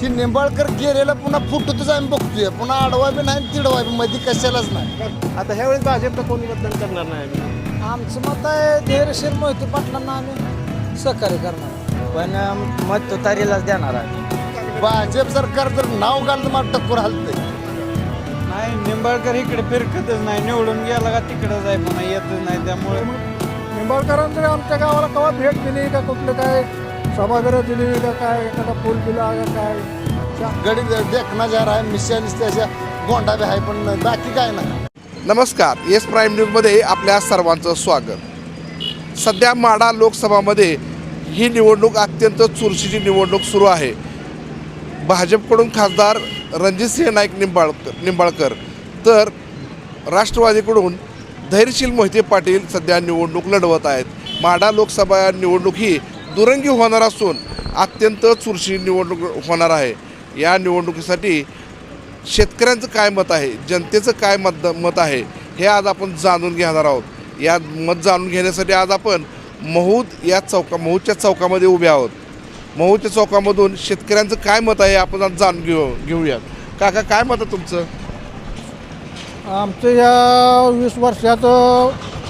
ही निंबाळकर गेलेला पुन्हा फुटतच आम्ही बघतोय. पुन्हा आडवा बी नाही तिडवा बी मध्ये कशालाच नाही. आता ह्यावेळेस भाजपला कोणी मतदान करणार नाही आम्ही. आमचं मत आहे धैर्यशील मोहिते पाटलांना आम्ही सहकार्य करणार. पण मत तुतारीलाच देणार आहे. भाजप सरकार जर नाव घालतं मला टक्कर हलतंय. नाही निंबाळकर इकडे फिरकतच नाही. निवडून गेला का तिकडे जाय पुन्हा येतच नाही त्यामुळे. निंबाळकरांनी जरी आमच्या गावाला केव्हा भेट दिली का कुठलं काय? सभागृह दिली का काय? एखादा पूल दिला का काय? गडी देखना जा रहा है मिशानीस त्याच्या गोंडा बी आहे पण बाकी काय नाही. नमस्कार येस प्राईम न्यूजमध्ये आपल्या सर्वांचं स्वागत. सध्या माडा लोकसभामध्ये ही निवडणूक अत्यंत चुरशीची निवडणूक सुरू आहे. भाजपकडून खासदार रणजितसिंह नाईक निंबाळकर निंबाळकर तर राष्ट्रवादीकडून धैर्यशील मोहिते पाटील सध्या निवडणूक लढवत आहेत. माडा लोकसभा निवडणूक ही दुरंगी होणार असून अत्यंत चुरशी निवडणूक होणार आहे. या निवडणुकीसाठी शेतकऱ्यांचं काय मत आहे? जनतेचं काय मत मत आहे? हे आज आपण जाणून घेणार आहोत. या मत जाणून घेण्यासाठी आज आपण महूद या चौका महूदच्या चौकामध्ये उभे आहोत. महूदच्या चौकामधून शेतकऱ्यांचं काय मत आहे आपण आज जाणून घेऊ घेऊयात. काका काय मत आहे तुमचं? आमचं या वीस वर्षात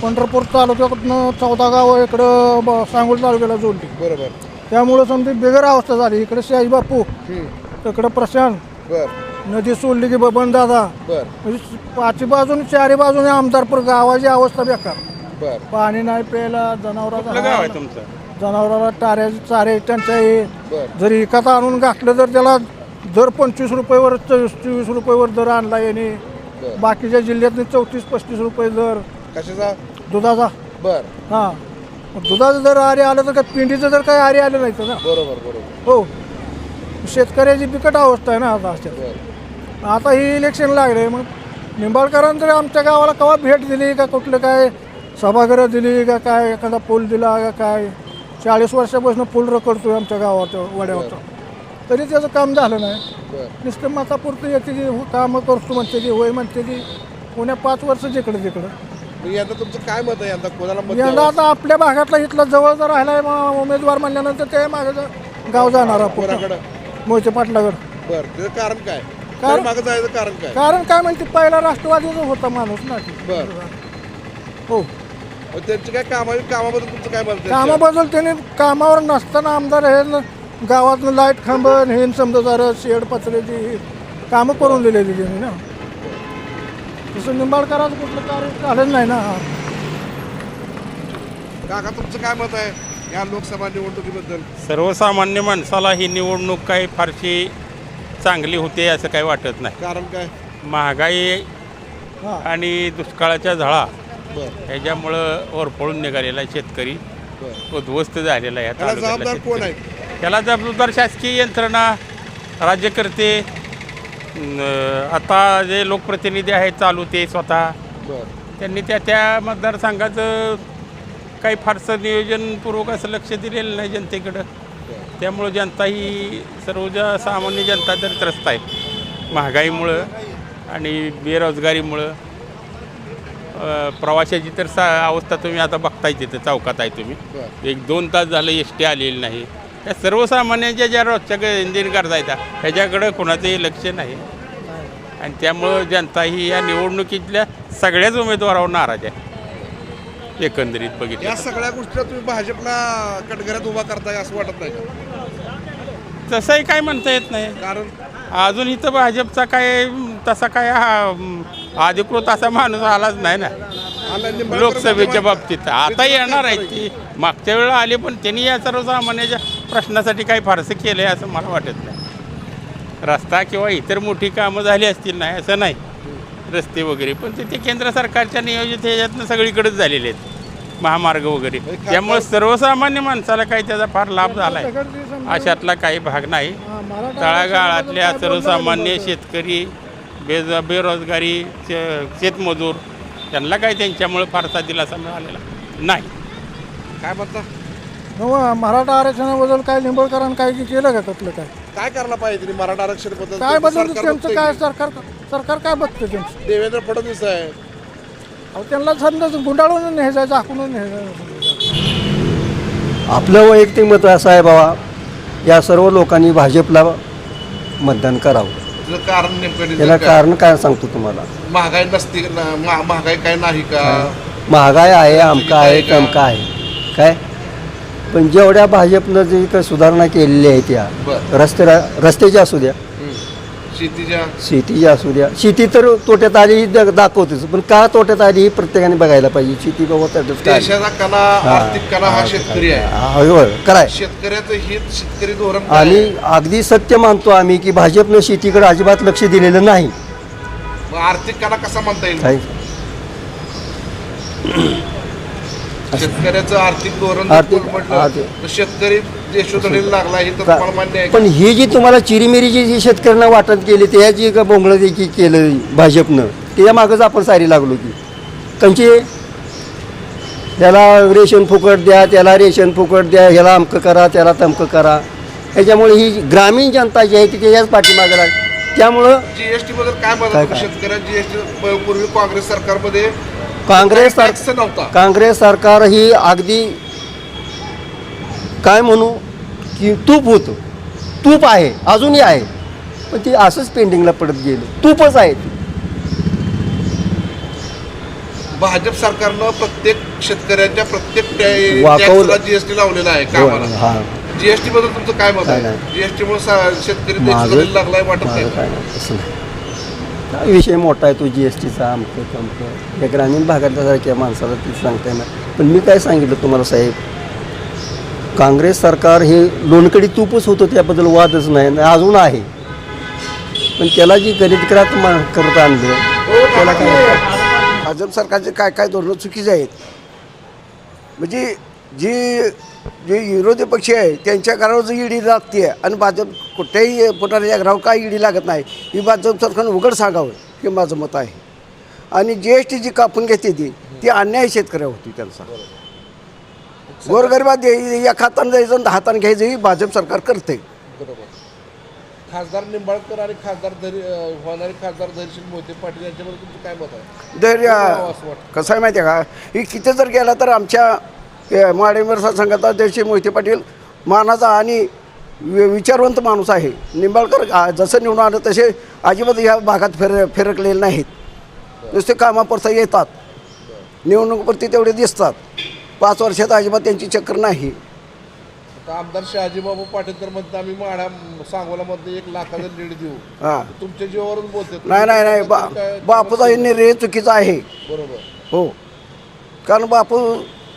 पंढरपूर तालुक्यातनं चौदा गावं इकडं ब- सांगोल तालुक्याला जोडली. बरोबर. त्यामुळं समजा बिगर अवस्था झाली. इकडे शाही बापू इकडं प्रशांत बर. नदी सोडली की बबन दादा. बर. म्हणजे पाची बाजूने चारी बाजूने आमदारपूर गावाची अवस्था बेकार. बर. पाणी नाही प्यायला जनावराचा गाव आहे हाल. तुमचं? जनावराला टाऱ्याचे चारे टंचाई बर. जर एकात आणून घातलं तर त्याला दर पंचवीस रुपयेवर चोवीस चोवीस रुपयेवर दर आणला याने. बर. बाकीच्या जिल्ह्यातनी चौतीस पस्तीस रुपये दर. कशाचा? दुधाचा? बर. हां. दुधाचं दर आरे आलं तर काय पिंडीचं दर काय आरे आलं नाही तर ना? बरोबर बरोबर. हो. शेतकऱ्याची बिकट अवस्था आहे ना आता अशा बर. आता ही इलेक्शन लागले मग निंबाळकरांनी तरी आमच्या गावाला केव्हा भेट दिली का कुठलं काय सभागृह दिली का काय? एखादा पूल दिला का काय? चाळीस वर्षापासून पूल रखडतोय आमच्या गावाचं वड्यावरचं. तरी त्याचं काम झालं नाही. नुसतं मातापुरतं येते की हो, कामं करतो म्हणते की होय म्हणते की पुण्या पाच वर्ष जिकडं तिकडं यंदा तुमचं काय मत आहे? यंदा कोणाला मत यंदा द्यावं? आता आपल्या भागातला इथला जवळचा राहिला म- उमेदवार म्हणल्यानंतर ते मागं गाव जाणार आपण. कोणाकडं? मोहिते पाटलागड बर त्याचं कारण काय? कारण- मागं जायचं कारण काय? कारण काय म्हणते पहिला राष्ट्रवादीचा होता माणूस ना बर. हो. मग त्यांची काय कामा कामाबद्दल तुमचं काय मत आहे? कामाबद्दल त्याने कामावर नसताना आमदार हे न- गावातनं लाइट खांब हे समजा जरा शेड पत्र्याची कामं करून दिलेली त्यांनी ना. तसं निंबाळकराचं कुठलं कार्य झालं नाही ना? काका तुमचं काय मत आहे या लोकसभा निवडणुकीबद्दल? सर्वसामान्य माणसाला ही निवडणूक काही फारशी चांगली होते असं काही वाटत नाही. कारण काय? महागाई हा. आणि दुष्काळाच्या झळा बर. ह्याच्यामुळं ओरपळून निघालेला शेतकरी बर. उद्ध्वस्त झालेला आहे. या त्याला तालुक्यातला जबाबदार कोण शेतकरी. आहेत त्याला जबाबदार शासकीय यंत्रणा राज्यकर्ते आता जे लोकप्रतिनिधी आहेत चालू ते स्वतः. त्यांनी त्या त्या मतदारसंघाचं काही फारसं नियोजनपूर्वक असं लक्ष दिलेलं नाही जनतेकडं. त्यामुळं जनता ही सर्व सामान्य जनता तर त्रस्त आहे महागाईमुळं आणि बेरोजगारीमुळं. प्रवाशाची तर सा अवस्था तुम्ही आता बघताय तिथं चौकात आहे तुम्ही. एक दोन तास झालं एस टी आलेली नाही. त्या सर्वसामान्यांच्या ज्या रोजच्या दैनंदिन गरजा आहेत ह्याच्याकडं कोणाचंही लक्ष नाही. आणि त्यामुळं जनता ही या निवडणुकीतल्या सगळ्याच उमेदवारावर नाराज आहे. एकंदरीत बघितलं या. सगळ्या गोष्टी तुम्ही भाजपला कटघऱ्यात उभा करताय असं वाटत नाही का? तसंही काय म्हणता येत नाही. कारण? अजून इथं भाजपचा काय तसा काय हा म, अधिकृत असा माणूस आलाच नाही ना. आला निंबाळकर लोकसभेच्या बाबतीत. आता येणार आहे ती. मागच्या वेळेला आले पण त्यांनी या सर्वसामान्याच्या प्रश्नासाठी काही फारसं केलं आहे असं मला वाटत नाही. रस्ता किंवा इतर मोठी कामं झाली असतील नाही असं नाही. रस्ते वगैरे. पण ते ते केंद्र सरकारच्या नियोजित ह्याच्यातनं सगळीकडेच झालेले आहेत. महामार्ग वगैरे. त्यामुळे सर्वसामान्य माणसाला काही त्याचा फार लाभ झाला आहे अशातला काही भाग नाही. तळागाळातल्या सर्वसामान्य शेतकरी बेज बेरोजगारी शेतमजूर त्यांना काही त्यांच्यामुळे फारसा दिलासा मिळालेला नाही. काय म्हणता नव मराठा आरक्षणाबद्दल काय निंबाळकरांनी काय केलं का त्यातलं काय? काय करायला पाहिजे तुम्ही मराठा आरक्षणबद्दल काय बदल सरकार त्यांचं बघतंय काय? की? सरकार सरकार काय बघतं त्यांचं? देवेंद्र फडणवीस आहे. अहो त्यांना समजा गुंडाळून न्यायचं झाकून न्यायचं. आपलं वैयक्तिक मत असं आहे बाबा या सर्व लोकांनी भाजपला मतदान करावं. त्याचं कारण नेमकं याला reason काय? कारण काय सांगतो तुम्हाला? महागाई नसते ना- मा- महागाई काय नाही का? महागाई आहे आमका आहे तमका आहे. काय? पण जेवढ्या भाजपनं जे काही सुधारणा केलेल्या आहेत त्या. रस्ते रस्त्याच्या असू द्या. शेतीच्या? शेतीच्या असू द्या. शेती तर तोट्यात आली ही दाखवतेच पण का तोट्यात आली ही प्रत्येकाने बघायला पाहिजे. शेती बाबा कराय शेतकऱ्याचं हित शेतकरी धोरण आणि? अगदी सत्य मानतो आम्ही की भाजपनं शेतीकडे अजिबात लक्ष दिलेलं नाही. आर्थिक कणा कसा म्हणता येईल? शेतकऱ्याचं आर्थिक धोरण आर्थिक- जर म्हटलं आर्थिक- तर शेतकरी देशोधडीला लागला हे तर तुम्हाला मान्य आहे का? पण ही जी तुम्हाला चिरीमिरीची जी शेतकऱ्यांना वाटत केली त्याची का बोंगळं जे की केलं भाजपनं त्याच्या मागच आपण सारी लागलो की कंची त्याला रेशन फुकट द्या त्याला रेशन फुकट द्या ह्याला अमकं करा त्याला तमकं करा ह्याच्यामुळे ही ग्रामीण जनता जी आहे ती त्याच्याच पाठीमागे लाग त्यामुळं जीएसटी बद्दल काय होतं काय? शेतकऱ्या जीएसटी पूर्वी काँग्रेस सरकारमध्ये काँग्रेस सर टॅक्स नव्हता. काँग्रेस सरकार ही अगदी काय म्हणू की तूप होतं. तूप आहे अजूनही आहे. पण ती असंच पेंडिंगला पडत गेलं. तूपच आहे ती. भाजप सरकारनं प्रत्येक शेतकऱ्यांच्या प्रत्येक वाकवलं. टॅक्सला जीएसटी लावलेला आहे कामाला. हा. जीएसटी बद्दल तुमचं काय मत काय आहे नाही. जीएसटी मुळे सा- शेतकरी माझं लागलाय वाटत माझं नाही. काय नाही तसं नाही. काय विषय मोठा आहे तो जी एस टीचा आमचं तमकं या ग्रामीण भागातल्या सारख्या माणसाला ती सांगता येणार पण मी काय सांगितलं तुम्हाला साहेब? काँग्रेस सरकार हे लोणकडी तूपच होतं त्याबद्दल वादच नाही अजून आहे. पण त्याला जी गणित करात मा- करत आणलं त्याला काय? भाजप सरकारचे काय काय धोरणं चुकीचे आहेत? म्हणजे जी जे विरोधी पक्ष आहे त्यांच्या घरावर जी ईडी लागते आणि भाजप कुठल्याही पुढाऱ्याच्या घरावर काय ईडी लागत नाही ही भाजप सरकारनं उघड सांगावं हे माझं मत आहे. आणि जी एस टी जी कापून घेते ती ती अन्याय शेतकऱ्यावर होती त्यांचा. गोरगरिबात या हातानं द्यायचं आणि हातानं घ्यायचं ही भाजप सरकार करते बरोबर. खासदार निंबाळकर आणि खासदार धरी होणारे खासदार धैर्यशील मोहिते पाटील यांच्याबद्दल तुमचं काय मत आहे? धैर्य. कसं आहे माहिती आहे का? ही किती जर गेला तर आमच्या माडेमर संघाचा देशी मोहिते पाटील मानाचा आणि विचारवंत माणूस आहे. निंबाळकर जसं निवडून आलं तसे अजिबात ह्या भागात फिर फिरकलेले नाहीत. नुसते कामापुरता येतात. निवडणुकीपुरती तेवढे दिसतात. पाच वर्षात अजिबात त्यांची चक्कर नाही. आमदार शहाजीबाबू पाटील तर म्हणतात आम्ही माढा सांगोलामध्ये एक लाखाचा लीड देऊ. हां. तुमच्या जीवावरून बोलते नाही नाही नाही. बा बापूचा हे निर्णय चुकीचा आहे. बरोबर. हो. कारण बापू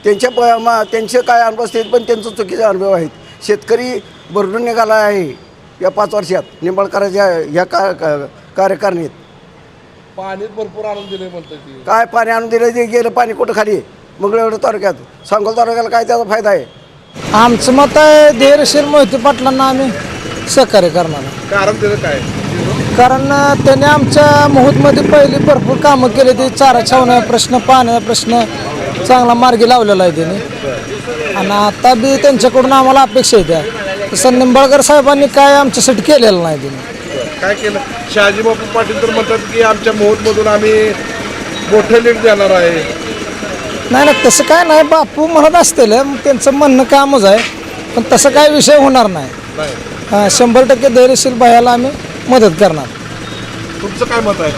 त्यांच्या प- मा- त्यांचे काय अनुभव असतील पण त्यांचं चुकीचे अनुभव आहेत. शेतकरी भरडून निघाला आहे या पाच वर्षात. निंबाळकराच्या ह्या का का- कार्यकारिणीत. पाणीच भरपूर आणून दिले म्हणतात काय पाणी आणून दिलं ते गेलं पाणी कुठं खाली? मंगळवेढ तालुक्यात. सांगोल तालुक्याला काय त्याचा फायदा आहे? आमचं मत आहे धैर्यशील मोहिते पाटलांना आम्ही सहकार्य करणार. कारण त्याचं काय? कारण त्याने आमच्या मुहूर्तमध्ये पहिली भरपूर कामं केली ती चारा छावण्याचा प्रश्न पाण्याचा प्रश्न चांगला मार्गी लावलेला आहे त्याने. आणि आता बी त्यांच्याकडून आम्हाला अपेक्षा आहे त्या. तसं निंबाळकर साहेबांनी काय आमच्यासाठी केलेलं नाही त्यांनी. काय केलं? शहाजीबापू पाटील तर म्हणतात की आमच्या मोहतमधून आम्ही मोठं लीड देणार आहे. नाही नाही तसं काय नाही. बापू म्हणत असतील त्यांचं म्हणणं कामच आहे. पण तसं काय विषय होणार नाही. शंभर टक्के धैर्यशील भयाला आम्ही मदत करणार. तुमचं काय मत आहे?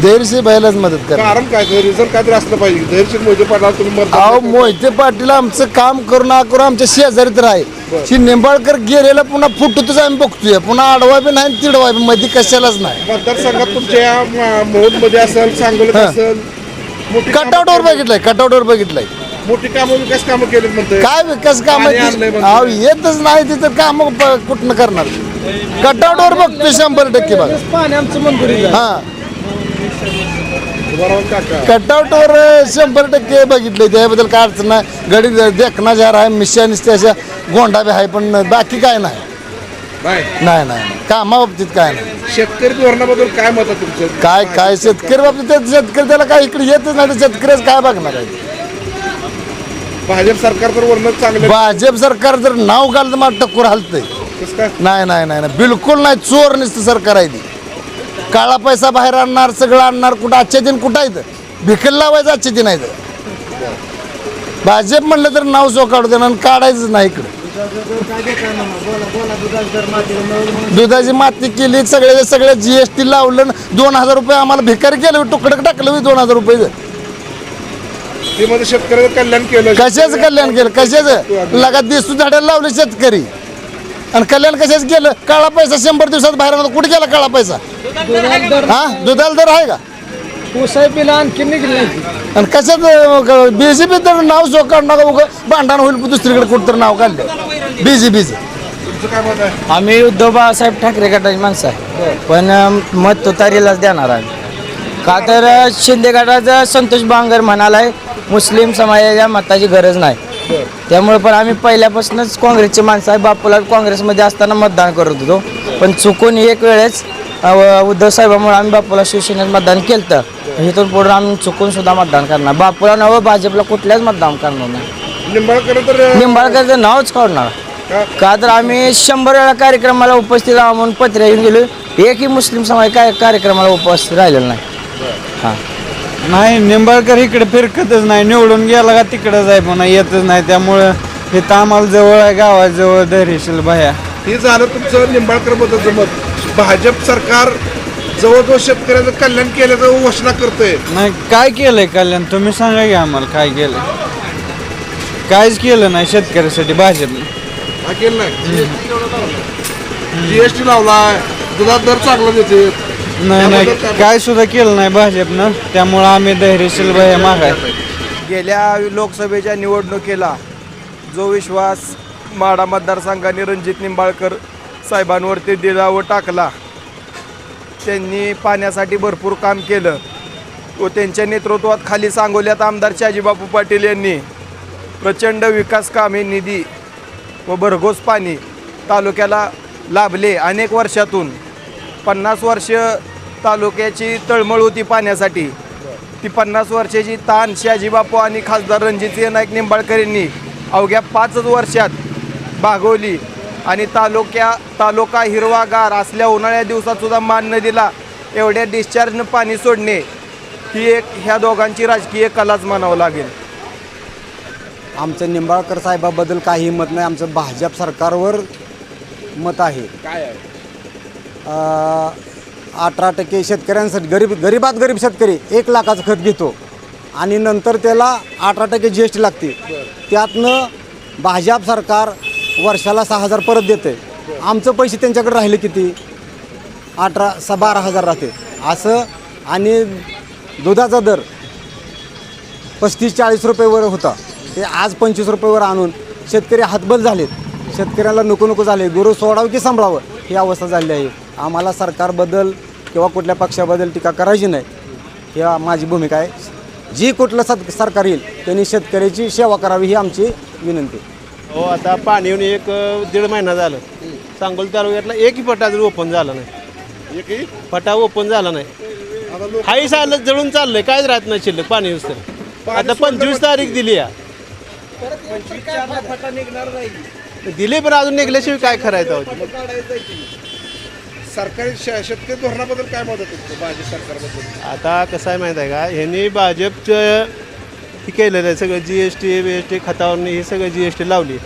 धैर्यशील बायलाच मदत करा कारण काय? रिझन काहीतरी असलं पाहिजे. धैर्यशील मोहिते पाटील तुम्ही अहो मोहिते पाटील आमचं काम करू ना करू आमच्या शेजारी तर आहे शी निंबाळकर गेलेला पुन्हा फुटतच आम्ही बघतोय. पुन्हा आडवा बी नाही तिडवा बी मध्ये कशालाच नाही. मतदारसंघात तुमच्या असेल सांगोलीत असेल मोठी कामं कटआउटवर बघितलंय कटआउटवर बघितलंय. मोठी कामं विकास कामं केली म्हणते काय विकास काम पाणी आणलंय म्हणतोय. अहो येतच नाही तिथं काम कुठनं करणार? कटआउटवर बघतोय शंभर टक्के बघा. पाणी आमचं मंजुरी हा. कटआउटवर शंभर टक्के बघितलंय. त्याबद्दल काय अडचण नाही. गडी देखना जार आहे मिशा निस्त्या अशा गोंडा बी आहे पण बाकी काय नाही. नाही. नाही. कामाबाबतीत काय नाही. शेतकरी धोरणाबद्दल काय मत आहे तुमचं? काय काय शेतकरी बाबतीत ते शेतकरी त्याला काय इकडे येतच नाही तर शेतकरीच काय बघणार आहे? भाजप सरकार तर वरण चांगलं भाजप सरकार जर नाव घालतं मला टक्कर हलतंय. कसं काय? नाही नाही नाही नाही. बिलकुल नाही. चोर नुसतं सरकार आहे ती. काळा पैसा बाहेर आणणार सगळं आणणार कुठं आजच्या दिन कुठं आहे इथं? भिकल लावायचं आजच्या दिन आहे इथं. भाजप म्हणलं तर नाव सो काढू देणार काढायचंच नाही इकडं. दुधाची माती केली सगळे सगळे जीएसटी लावलं दोन हजार रुपये आम्हाला भिकारी केलं तुकडं टाकलं दोन हजार रुपये. शेतकऱ्याचं कल्याण केलं. कशाच कल्याण केलं? कशाच? लगात दिसू झाडाला लावले शेतकरी. आणि कल्याण कशाच केलं? काळा पैसा शंभर दिवसात बाहेर आला. कुठे गेला काळा पैसा? हा दुधाला दर आहे का? पिला आणखी निघली. नाही आणि कशात बीजेपी तर नाव सो काढू नका उगा भांडण होईल दुसरीकडे कुठं नाव काढलं. बीजेपीचं आम्ही उद्धव बाळासाहेब ठाकरे गटाची माणसं आहे. पण अं, मत तुतारीलाच देणार आहे का तर अं, शिंदे गटाचा संतोष बांगर म्हणालाय मुस्लिम समाजाच्या मताची गरज नाही. त्यामुळे पण आम्ही पहिल्यापासूनच काँग्रेसची माणसं आहे. बापूला काँग्रेसमध्ये असताना मतदान करत होतो. पण चुकून एक वेळेस उद्धव साहेबांमुळे आम्ही बापूला शिवसेनेत मतदान केलं इथून पुढे आम्ही चुकून सुद्धा मतदान करणार. बापूला नवं भाजपला कुठल्याच मतदान करणार नाही. निंबाळकर तर निंबाळकरचं नावच काढणार. का? तर आम्ही शंभर वेळा कार्यक्रमाला उपस्थित राहा म्हणून पत्र येऊन गेलो. एकही मुस्लिम समाज काय कार्यक्रमाला उपस्थित राहिलेला नाही. हां. नाही निंबाळकर इकडे फिरकतच नाही. निवडून गेला का तिकडंच आहे पुन्हा येतच नाही. त्यामुळं हे आम्हाला जवळ आहे गावाजवळ धैर्यशील बाया हे झालं तुमचं निंबाळकर बद्दलचं मत. भाजप सरकार जवळजवळ शेतकऱ्याचं कल्याण केल्याचं घोषणा करतंय. नाही काय केलंय कल्याण? तुम्ही सांगा की आम्हाला काय केलं काहीच केलं नाही शेतकऱ्यासाठी भाजपने. हा केलं नाही? जीएसटी लावलाय. दुधात दर चांगला देते. नाही नाही काय सुद्धा केलं नाही भाजपनं. त्यामुळं आम्ही धैर्यशील बाया मागाय गेल्या लोकसभेच्या निवडणुकीला जो विश्वास माडा मतदारसंघाने रणजित निंबाळकर साहेबांवरती दिलाव टाकला. त्यांनी पाण्यासाठी भरपूर काम केलं. व त्यांच्या नेतृत्वात खाली सांगोल्यात आमदार शाजीबापू पाटील यांनी प्रचंड विकास कामे निधी व भरघोस पाणी तालुक्याला लाभले. अनेक वर्षातून पन्नास वर्ष तालुक्याची तळमळ होती पाण्यासाठी. ती पन्नास वर्षाची ताण शाजीबापू आणि खासदार रणजितसिंह नाईक निंबाळकर यांनी अवघ्या पाचच वर्षात भागवली. आणि तालुक्या तालुका हिरवागार असल्या उन्हाळ्या दिवसात सुद्धा मान नदीला एवढ्या डिस्चार्जनं पाणी सोडणे ही एक ह्या दोघांची राजकीय कलाच म्हणावं लागेल. आमचं निंबाळकर साहेबाबद्दल काही मत नाही. आमचं भाजप सरकारवर मत आहे. काय आहे? अठरा टक्के शेतकऱ्यांसाठी गरीब गरीबात गरीब शेतकरी एक लाखाचं खत घेतो. आणि नंतर त्याला अठरा टक्के जी एस टी लागते. त्यातनं भाजप सरकार वर्षाला सहा हजार परत देते. आमचं पैसे त्यांच्याकडे राहिले किती? अठरा स बारा हजार राहते. असं आणि दुधाचा दर पस्तीस चाळीस रुपयेवर होता. ते आज पंचवीस रुपयेवर आणून शेतकरी हातबल झालेत. शेतकऱ्याला नको नको झाले. गुरु सोडावं की सांभाळावं? ही अवस्था झाली आहे. आम्हाला सरकारबद्दल किंवा कुठल्या पक्षाबद्दल टीका करायची नाही. ही माझी भूमिका आहे. जी कुठलं सत सरकार येईल त्यांनी शेतकऱ्याची सेवा करावी ही आमची विनंती हो आता पाणी येऊन एक अ, दीड महिना झालं. सांगोल तालुक्यातला एकही पटा जर ओपन झाला नाही. एकही? पटा ओपन झाला नाही. हाही चालत जळून चाललंय कायच राहत नाही शिल्लक पाणी येऊस तर आता पंचवीस तारीख दिली या. दिली पण अजून निघल्याशिवाय काय करायचं होतं सरकारी श- शेतकरी धोरणाबद्दल काय आहे तुमचं भाजप सरकारबद्दल? आता कसं आहे माहीत आहे का? ह्यांनी भाजपचं हे केलेलं आहे. सगळं G S T B S T खतावर हे सगळं जी एस टी लावली.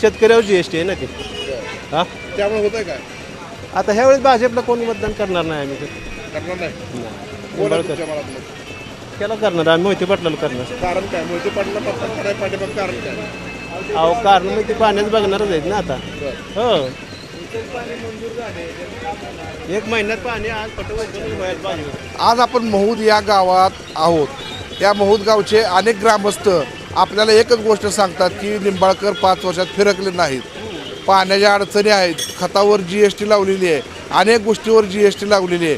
शेतकऱ्यावर जी एस टी आहे ना ती? हा? त्यामुळे होतंय काय? आता ह्यावेळेस भाजपला कोणी मतदान करणार नाही आम्ही. करणार नाही. कोण आहे तुमच्या मनात मग? त्याला करणार. आम्ही मोहिते पाटलाला करणार. कारण काय? मोहिते पाटला पत्ता करायला पाठीमागं कारण काय? अहो कारण मग ते पाण्यात बघणारच आहेत ना आता. हो. एक महिन्यात पाणी आज पाहिजे आज आपण महूद या गावात आहोत. या महुदगावचे अनेक ग्रामस्थ आपल्याला एकच गोष्ट सांगतात की निंबाळकर पाच वर्षात फिरकले नाहीत. पाण्याच्या अडचणी आहेत खतावर जी एस टी लावलेली आहे अनेक गोष्टीवर जी एस टी लावलेली आहे.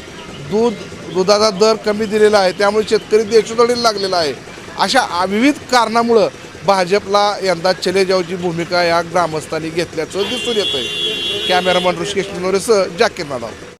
दूध दुधाचा दर कमी दिलेला आहे त्यामुळे शेतकरी देशोधडीला लागलेला आहे. अशा विविध कारणामुळं भाजपला यंदा चले जाऊची भूमिका या ग्रामस्थांनी घेतल्याचं दिसून येतं आहे कॅमेरामन ऋषिकेश मनोरेसह जाकीर नाडाव